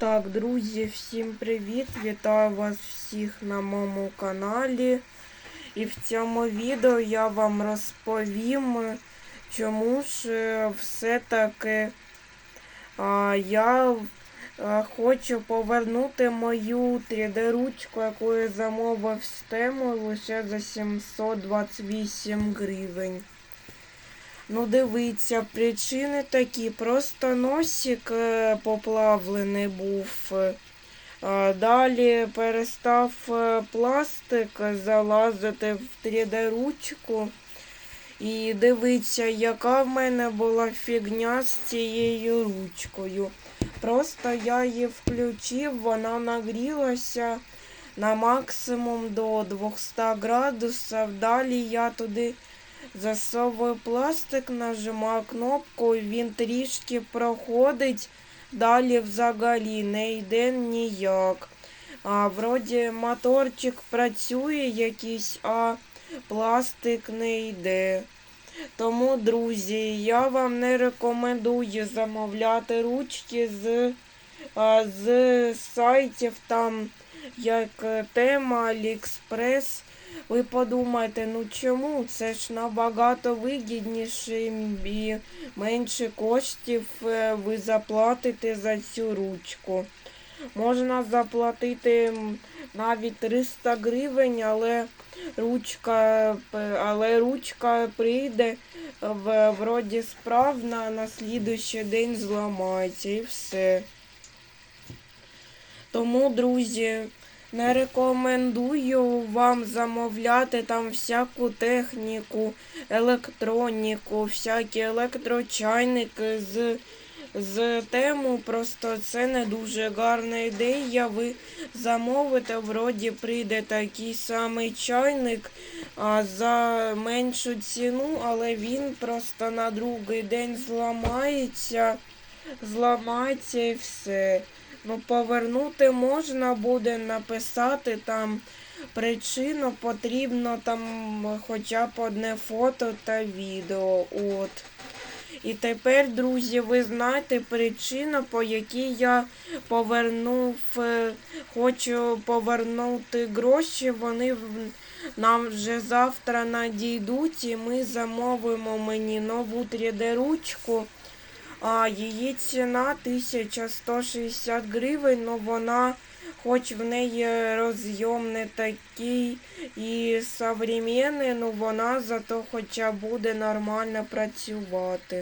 Так, друзі, всім привіт! Вітаю вас всіх на моєму каналі. І в цьому відео я вам розповім, чому ж е, все-таки я а, хочу повернути мою 3D-ручку, яку я замовив з тему лише за 728 гривень. Ну, дивіться, причини такі. Просто носик е, поплавлений був. е, Далі перестав е, пластик залазити в 3D-ручку. І дивіться, яка в мене була фігня з цією ручкою. Просто я її включив, вона нагрілася на максимум до 200 градусів. Далі я туди засовую пластик, нажимаю кнопку, він трішки проходить, далі взагалі не йде ніяк. А вроді моторчик працює якийсь, а пластик не йде. Тому, друзі, я вам не рекомендую замовляти ручки з, з сайтів там, як е, тема, Аліекспрес. Ви подумайте, ну чому? Це ж набагато вигідніше і менше коштів е, ви заплатите за цю ручку. Можна заплатити навіть 300 гривень, але ручка, але ручка прийде в, вроді справна, на слідуючий день зламається і все. Тому, друзі, не рекомендую вам замовляти там всяку техніку, електроніку, всякі електрочайники з, з тему. Просто це не дуже гарна ідея. Ви замовите, вроді прийде такий самий чайник а, за меншу ціну, але він просто на другий день зламається, зламається і все. Ну, повернути можна буде написати там причину, потрібно там хоча б одне фото та відео. От. І тепер, друзі, ви знаєте причину, по якій я повернув, е, хочу повернути гроші. Вони нам вже завтра надійдуть, і ми замовимо мені нову 3D-ручку. А її ціна 1160 гривень, ну вона, хоч в неї розйом не такий і современний, ну вона зато хоча буде нормально працювати.